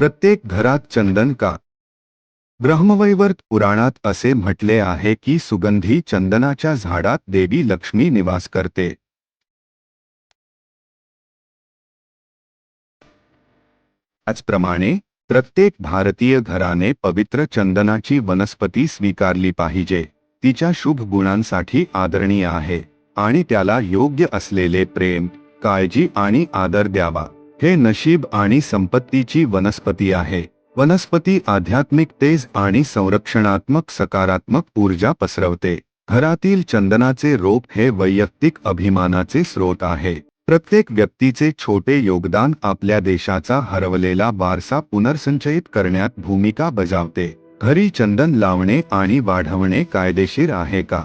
प्रत्येक घरात चंदन का? ब्रह्मवैवर्त पुराणात असे म्हटले आहे की सुगंधी चंदनाच्या झाडात देवी लक्ष्मी निवास करते. त्याचप्रमाणे प्रत्येक भारतीय घराने पवित्र चंदनाची वनस्पती स्वीकारली पाहिजे. तिच्या शुभ गुणांसाठी आदरणीय आहे आणि त्याला योग्य असलेले प्रेम काळजी आणि आदर द्यावा. हे नशीब आणि संपत्तीची वनस्पती आहे. वनस्पती आध्यात्मिक तेज आणि संरक्षणात्मक सकारात्मक ऊर्जा पसरवते. घरातील चंदनाचे रोप हे वैयक्तिक अभिमानाचे स्रोत आहे. प्रत्येक व्यक्तीचे छोटे योगदान आपल्या देशाचा हरवलेला वारसा पुनर्संचयित करण्यात भूमिका बजावते. घरी चंदन लावणे आणि वाढवणे कायदेशीर आहे का?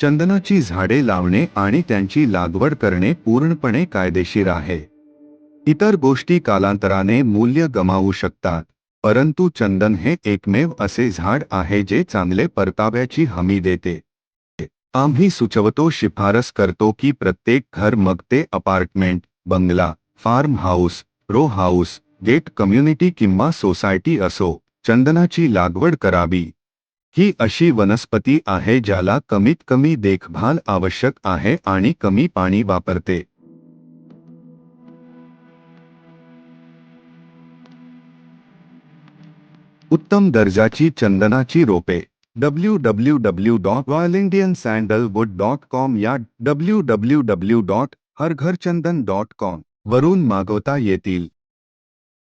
चंदनाची झाडे लावणे आणि त्यांची लागवड करणे पूर्णपणे कायदेशीर आहे. इतर गोष्टी कालांतराने मूल्य गमावू शकतात परंतु चंदन हे एकमेव असे झाड आहे जे चांगले परताव्याची हमी देते. आम्ही सुचवतो शिफारस करतो की प्रत्येक घर मग ते अपार्टमेंट बंगला farm house row house gate community किंवा सोसायटी असो चंदनाची लागवड करावी. ही अशी वनस्पती आहे ज्याला कमीत कमी देखभाल आवश्यक आहे आणि कमी पाणी वापरते. उत्तम दर्जाची चंदनाची रोपे. W W W dot royal Indian sandalwood dot com या डब्ल्यू डब्ल्यू डब्ल्यू डॉट हरघरचंदन डॉट कॉम वरून मागवता येतील.